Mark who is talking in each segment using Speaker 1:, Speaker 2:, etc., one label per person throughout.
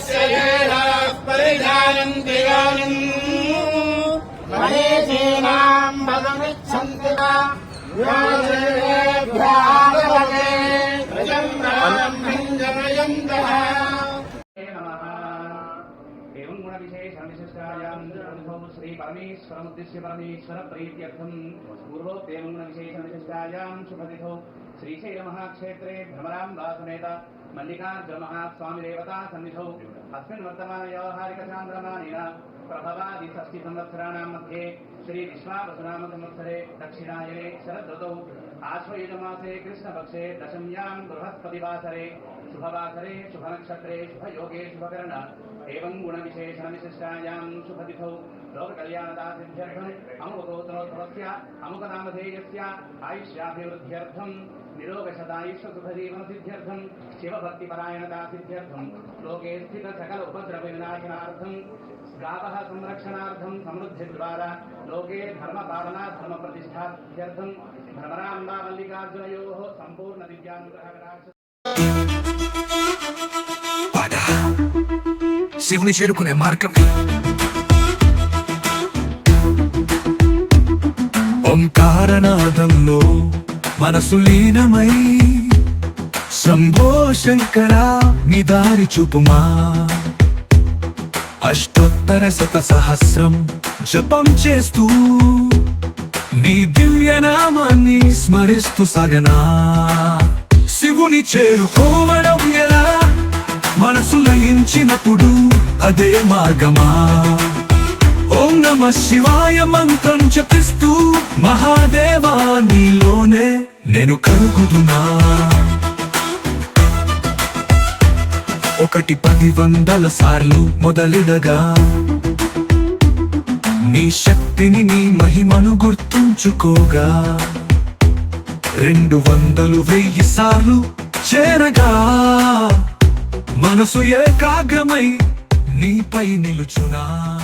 Speaker 1: शरीराः परिधानन्ति मनीषीणाम् पदमिच्छन्ति वा?
Speaker 2: योगेभ्यागते प्रजम्राम्भञ्जनयन्तः श्रीपरमेश्वरमुद्दिश्य परमेश्वरप्रीत्यर्थम्। पूर्वोक्तेमगुणविशेषविशिष्टायाम् शुभतिथौ श्रीशैलमहाक्षेत्रे मल्लिका द्रमः स्वामिदेवता सन्निधौ। अस्मिन् प्रभवादिष्टि प्रभवादिषष्टिसंवत्सराणां मध्ये श्रीविश्वावसुनामसंवत्सरे दक्षिणायने शरदृतौ आश्वयुजमासे कृष्णपक्षे दशम्यां बृहस्पतिवासरे शुभवासरे शुभनक्षत्रे शुभयोगे शुभकरण एवं गुणविशेषणविशिष्टायां शुभतिथौ। लोककल्याणदासिभ्यर्थम् अमुकगोत्रोद्भवस्य अमुकनामधेयस्य आयुष्याभिवृद्ध्यर्थम् निरोगशतायुष्यसुखजीवनसिद्ध्यर्थम् शिवभक्तिपरायणतासिद्ध्यर्थम् लोके स्थित सकल उपद्रवविनाशनार्थम् गावः संरक्षणार्थं समृद्धिद्वारा लोके धर्मपालना धर्मप्रतिष्ठार्थ्यर्थं भ्रमराम्बा मल्लिकार्जुनयोः सम्पूर्णदिव्यानुग्रहकटाक्ष
Speaker 3: పద శివుని చేరుకునే మార్గం ఓంకారనాదంలో మనసు లీనమై శంభో శంకర నిదారి చూపుమా. అష్టోత్తర శత సహస్రం జపం చేస్తూ నీ దివ్యనామాన్ని స్మరిస్తూ సగనా. శివుని చేరుకోవడం ఎలా? మనసు లయించినప్పుడు అదే మార్గమా? ఓం నమ శివాయ మంత్రం జపిస్తూ మహాదేవా నీలోనే నేను కరుగుదునా ఒకటి పది వందల సార్లు మొదలిడగా. నీ శక్తిని నీ మహిమను గుర్తుంచుకోగా. రెండు వందలు వెయ్యి సార్లు చేరగా. మనసు ఏకాగ్రమై నీపై నిలుచునా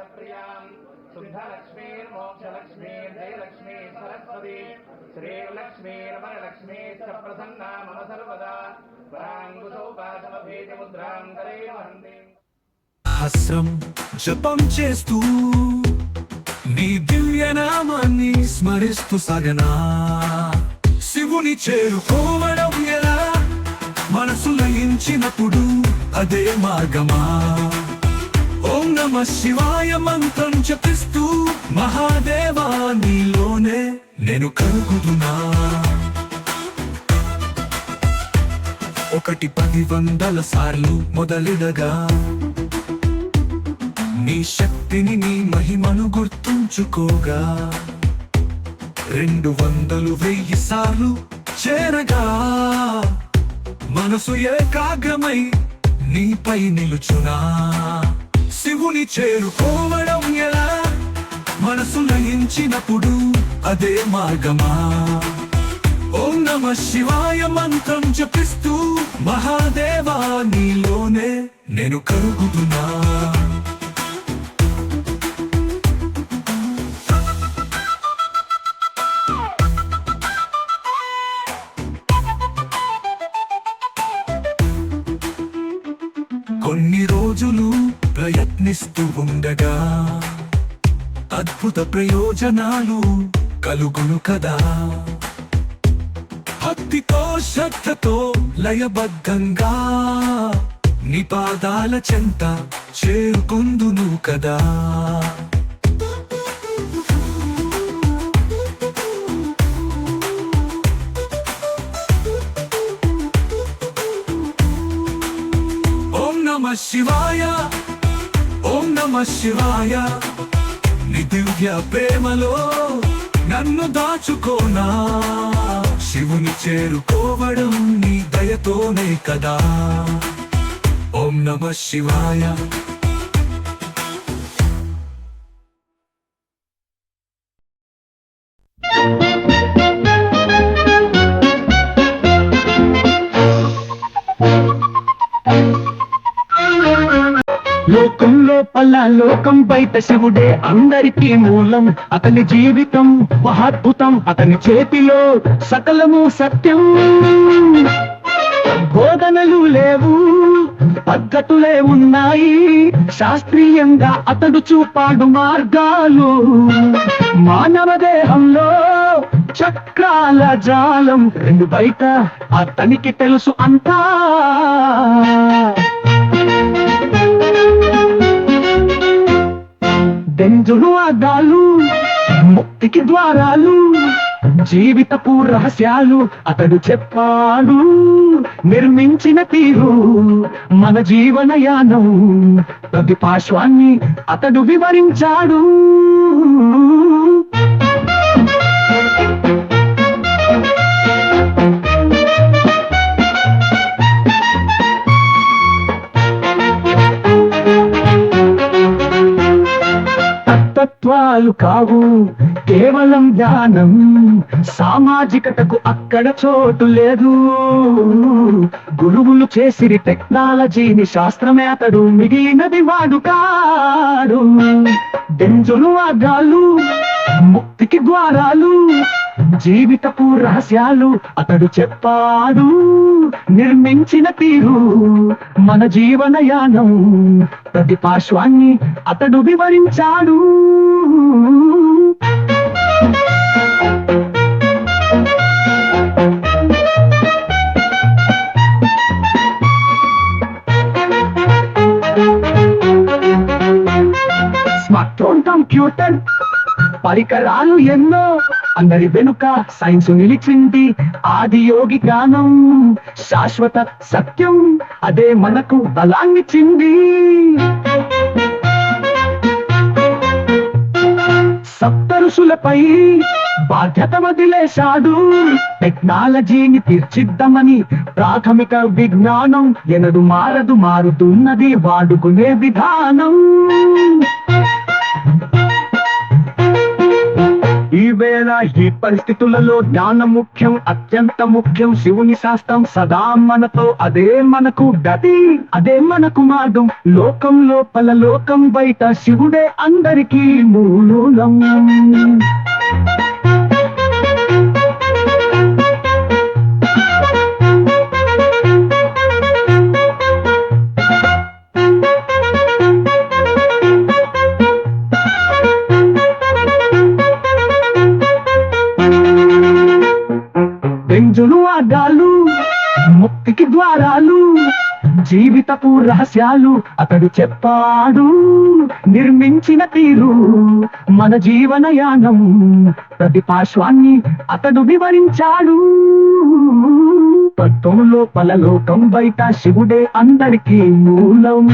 Speaker 2: वन्दे मुकुन्दप्रियां शुद्धलक्ष्मीर्मोक्षलक्ष्मीर्जयलक्ष्मी सरस्वती श्रीर्लक्ष्मीर्वरलक्ष्मीश्च प्रसन्ना मम सर्वदा वराङ्कुशौपाशमभेदमुद्रां करे वहन्ति
Speaker 3: సహస్రం జపం చేస్తూ నీ దివ్యనామాన్ని స్మరిస్తూ సగనా శివుని చేరుకోవడం ఎలా మనసు లయించినప్పుడు అదే మార్గమా ఓం నమ శివాయ మంత్రం జపిస్తూ మహాదేవా నీలోనే నేను కలుగుతున్నా ఒకటి పది వందల సార్లు మొదలిడగా. నీ శక్తిని నీ మహిమను గుర్తుంచుకోగా. రెండు వందలు వెయ్యి సార్లు చేరగా. మనసు ఏకాగ్రమై నీపై నిలుచునా. శివుని చేరుకోవడం ఎలా? మనసు లయించినప్పుడు అదే మార్గమా? ఓం నమ శివాయ మంత్రం జపిస్తూ మహాదేవా నీలోనే నేను కరుగుతున్నా. అద్భుత ప్రయోజనాలు కలుగును కదా. భక్తితో శ్రద్ధతో లయబద్ధంగా నిపాదాల చెంత చేరుకుందును కదా. ఓం శివాయ ఓం నమ శివాయ. నీ ప్రేమలో నన్ను దాచుకోనా? శివుని చేరుకోవడం నీ దయతోనే కదా. ఓం నమ శివాయ.
Speaker 4: లోకంలో లోకం బయట శివుడే అందరికీ మూలం. అతని జీవితం మహాద్భుతం. అతని చేతిలో సకలము సత్యం. బోధనలు లేవు పద్ధతులే ఉన్నాయి. శాస్త్రీయంగా అతడు చూపాడు మార్గాలు. మానవ దేహంలో చక్రాల జాలం. రెండు బయట అతనికి తెలుసు అంతా. దెంజులు అద్దాలు ముక్తికి ద్వారాలు జీవితపు రహస్యాలు అతడు చెప్పాడు. నిర్మించిన తీరు మన జీవన యానం ప్రతి పార్శ్వాన్ని అతడు వివరించాడు. తత్వాలు కావు. కేవలం జ్ఞానం సామాజికతకు అక్కడ చోటు లేదు. గురువులు చేసిరి టెక్నాలజీని శాస్త్రమే అతడు మిగిలినది వాడు కాడు. డెంజులు అడ్డాలు ముక్తికి ద్వారాలు జీవితపు రహస్యాలు అతడు చెప్పాడు. నిర్మించిన తీరు మన జీవన యానం ప్రతి పార్శ్వాన్ని అతడు వివరించాడు. స్మార్ట్ ఫోన్ కంప్యూటర్ పరికరాలు ఎన్నో. అందరి వెనుక సైన్స్ నిలిచింది. ఆది యోగి జ్ఞానం శాశ్వత సత్యం అదే మనకు బలాన్నిచ్చింది. సప్తరుషులపై బాధ్యత వదిలేశాడు. టెక్నాలజీని తీర్చిద్దామని ప్రాథమిక విజ్ఞానం ఎనడు మారదు మారుతున్నది వాడుకునే విధానం. ఈ వేళ ఈ పరిస్థితులలో జ్ఞానం ముఖ్యం అత్యంత ముఖ్యం శివుని శాస్త్రం సదా మనతో అదే మనకు గతి అదే మనకు మార్గం. లోకం లోపల లోకం బయట శివుడే అందరికీ మూలం జీవితపు రహస్యాలు అతడు చెప్పాడు నిర్మించిన తీరు మన జీవన యానం ప్రతి పార్శ్వాన్ని అతడు వివరించాడు. తత్వంలో పలలోకం బయట శివుడే అందరికీ మూలం.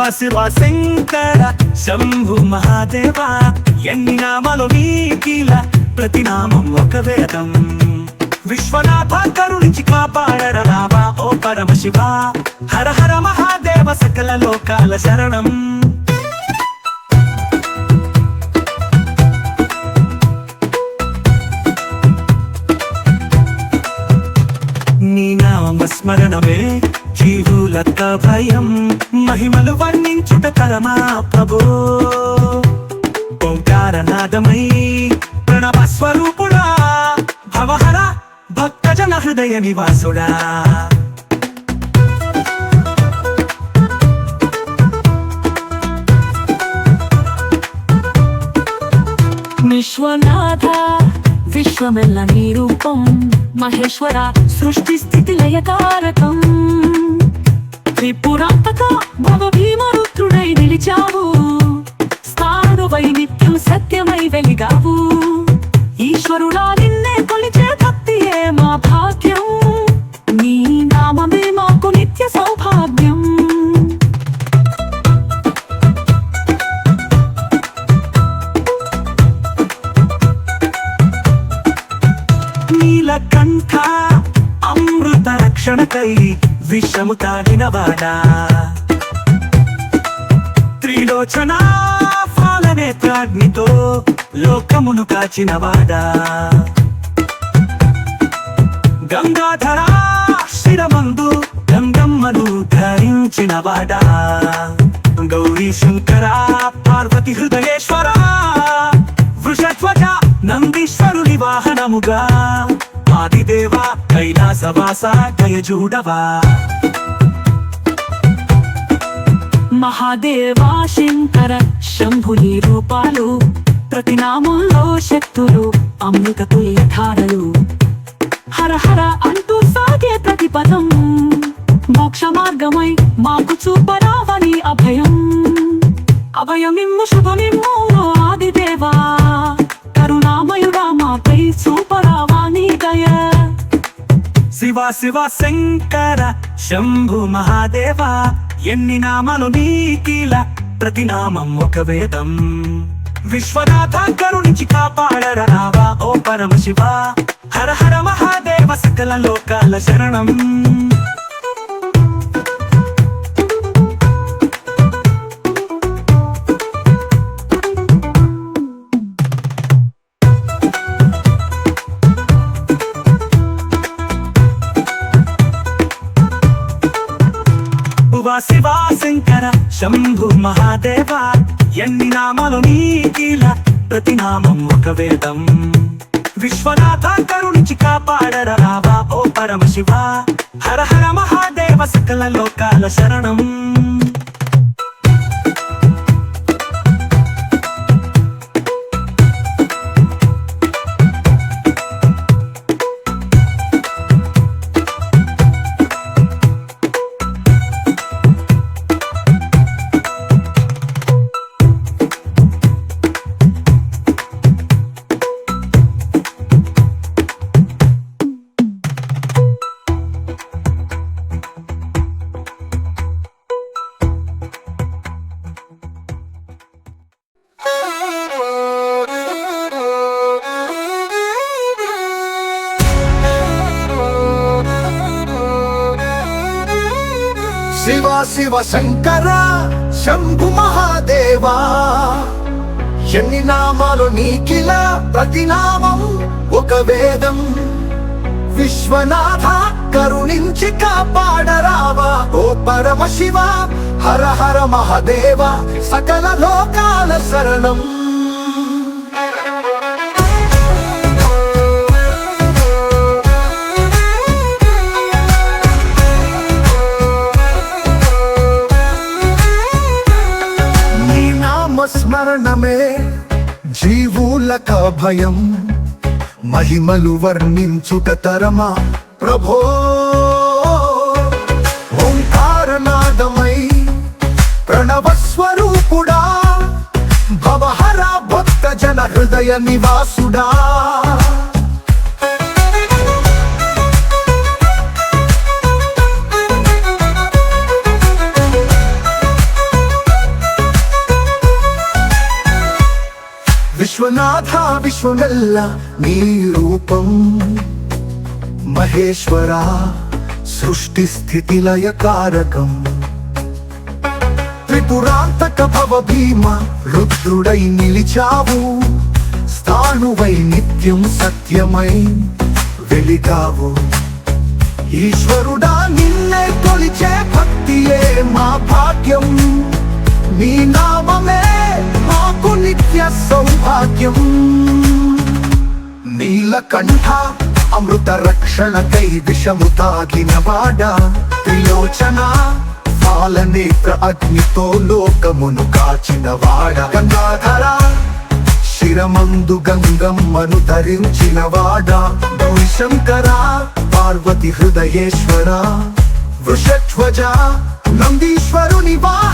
Speaker 3: శివ శివ శంకర శంభు మహాదేవ ఎన్ని నామాలు నీకిల ప్రతి నామం ఒక వేదం. విశ్వనాథ కరుణించి కాపాడర కాపాడరావా ఓ పరమ శివ హర హర మహాదేవ సకల లోకాల శరణం. స్మరణమే జీవులత భయం మహిమలు వర్ణించుట కరమా ప్రభో. ఓంకారనాదమై ప్రణవ స్వరూపుడా భవహర భక్తజన హృదయ నివాసుడా.
Speaker 5: విశ్వనాథ విశ్వమెల్ల నీ రూపం. మహేశ్వర సృష్టి స్థితి లయకారకం. త్రిపురాంతక భవ భీమరుద్రుడై నిలిచావు. స్థానువై నిత్యం సత్యమై వెలిగావు.
Speaker 3: కాచినవాడా గంగాధర శిరమందు గంగమ్మను ధరించినవాడా గౌరీ శంకర పార్వతి హృదయేశ్వర వృషధ్వజ నందీశ్వరుని వాహనముగా ఆదిదేవ కైలాసవాస గయజూడవా
Speaker 5: మహాదేవా శంకర శంభుని రూపాలు ప్రతి నామంలో శక్తులు అమృత ధారలు. హర హర అంటూ సాగే ప్రతి పదం మోక్ష మార్గమై మాకు చూపరావని అభయం. అభయమిమ్ము శుభమిమ్ము ఓ ఆదిదేవా. కరుణామయుడా మాపై చూపరావాని దయ.
Speaker 3: శివ శివ శంకర శంభు మహాదేవా ఎన్ని నామాలు నీకిల ప్రతి నామం ఒక వేదం. విశ్వనాథ కరుణించి కాపాడరావా ఓ పరమ శివ హర హర మహాదేవ సకల లోకాల శరణం. శివా శంకర శంభు మహాదేవ ఎన్ని నామాలు నీకిల ప్రతి నామం ఒక వేదం. విశ్వనాథ కరుణించి కాపాడరావా ఓ పరమ శివ హర హర మహాదేవ సకల లోకాల శరణం.
Speaker 6: శివ శంకర శంభు మహాదేవా. ఎన్ని నామాలు నీకిల ప్రతి నామం ఒక వేదం. విశ్వనాథ కరుణించి కాపాడరావా. ఓ పరమ శివ హర హర మహాదేవ సకల లోకాల శరణం. నామస్మరణమే జీవులక భయం. మహిమలు వర్ణించుట తరమా ప్రభో. ఓంకారనాదమై ప్రణవస్వరూపుడా భవహర భక్త జన హృదయ నివాసుడా. నాథ విశ్వమెల్ల నీ రూపం. మహేశ్వర సృష్టి స్థితి లయ కారకం. త్రిపురాంతక భవ భీమ రుద్రుడై నిలిచావు. స్థాణువై నిత్యం సత్యమై వెలిగావు. ఈశ్వరుడా నిన్నే కొలిచే భక్తియే మా భాగ్యం. నీ నామమే మాకు నిత్య సౌభాగ్యం. నీలకంఠ అమృత రక్షణకై విషము తాగిన వాడ. త్రిలోచన పాలనేత్ర అగ్నితో లోకమును కాచిన వాడ. గంగాధర శిరమందు గంగమ్మను ధరించిన వాడ. పార్వతి హృదయేశ్వర. వృషధ్వజ నందీశ్వరుని వాడ.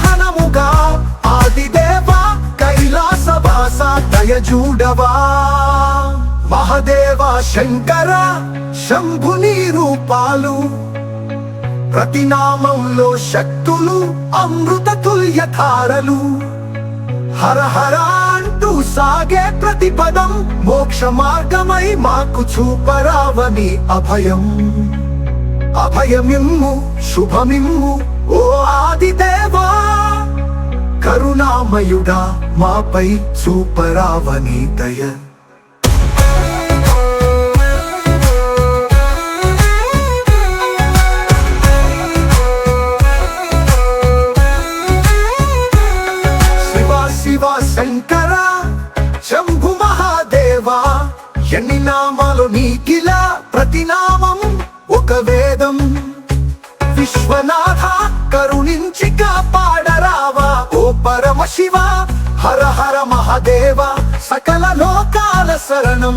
Speaker 6: కైలాసవాస దయజూడవా మహదేవ శంకర శంభుని రూపాలు ప్రతి నామంలో శక్తులు అమృత తుల్యధారలు హర హర అంటూ సాగే ప్రతి పదం మోక్ష మార్గమై మాకు చూపరావని అభయం. అభయమిమ్ము శుభమిమ్ము ఓ ఆదిదేవా. కరుణామయుడా మాపై చూపరావని దయ. శివ శంకర శంభు మహాదేవా ఎన్ని నామాలు నీకిలా ప్రతి నామం ఒక వేదం. విశ్వనాథ కరుణించి కాపాడా పరమ శివ హర హర మహాదేవ సకల లోకాల శరణం.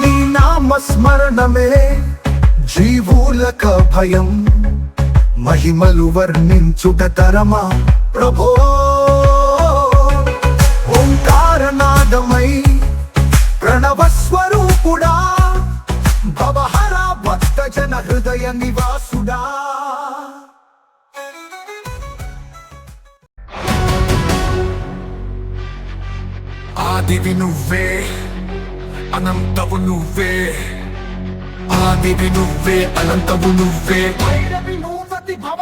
Speaker 6: నీ నామస్మరణమే జీవులక భయం. మహిమలు వర్ణించుట తరమా ప్రభో. ఆదివి నువ్వే అనంతవు నువ్వే ఆదివి నువ్వే అనంతవు నువ్వే భవ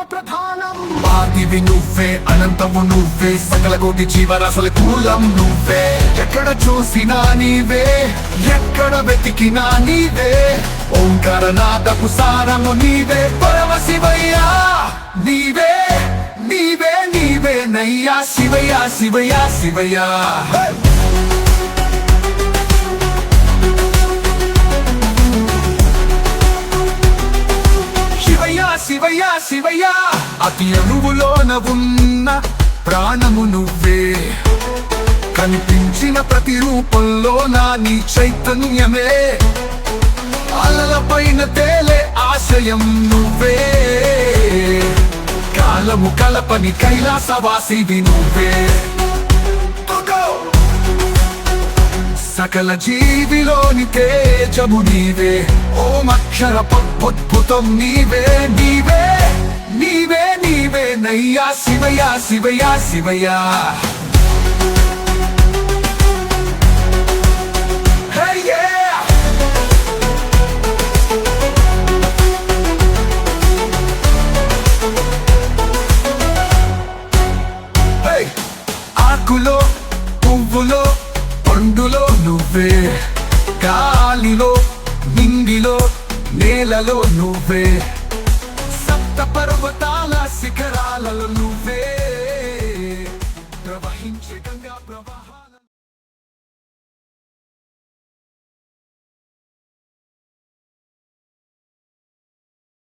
Speaker 6: ఆదివి నువ్వే అనంతము నువ్వే సకల కోటి జీవరాశుల కూలం నువ్వే ఎక్కడ చూసినా నీవే ఎక్కడ వెతికినా నీవే ఓంకార నాదపు సారము నీవే పరమ శివయ్యా నీవే నీవే నీవే నయ్యా శివయ్యా శివయ్యా శివయ్యా శివయ్య శివయ్య. అతి అణువులోన ఉన్న ప్రాణము నువ్వే. కనిపించిన ప్రతి రూపంలో నా నీ చైతన్యమే. అలల పైన తేలే ఆశయం నువ్వే. కాలము కలపని కైలాసవాసివి నువ్వే. సకల జీవిలోని తేజము నీవే. ఓమక్షర పద్భుతం నీవే నీవే నీవే నీవే. నయ్యా శివయా శివయా శివయా